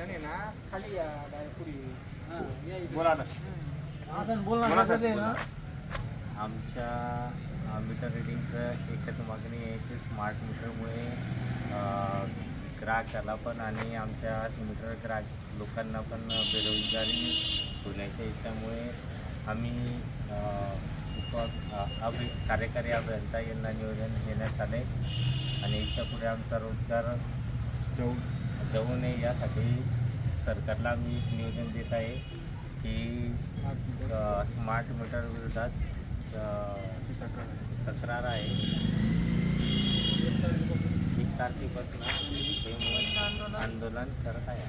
नाही ना खाली या डायरेक्ट पुढे. बोला ना. असं बोल बोला ना सर, कसं आहे बोला. ना आमच्या मीटर रिडिंगचं एकच मागणी आहे की स्मार्ट मीटरमुळे अ, ग्राहकाला पण आणि आमच्या मीटर ग्राहक लोकांना पण बेरोजगारी होण्याच्या याच्यामुळे आम्ही अ, उप अ, अभि कार्यकारी अभियंता यांना नियोजन देण्यात आले आणि याच्यापुढे आमचा रोजगार जाऊ जाऊ नये यासाठी सरकारला मी एक नियोजन देत आहे की स्मार्ट मीटर विरोधात तक्रार आहे. एक तारखेपासून आंदोलन करत आहे.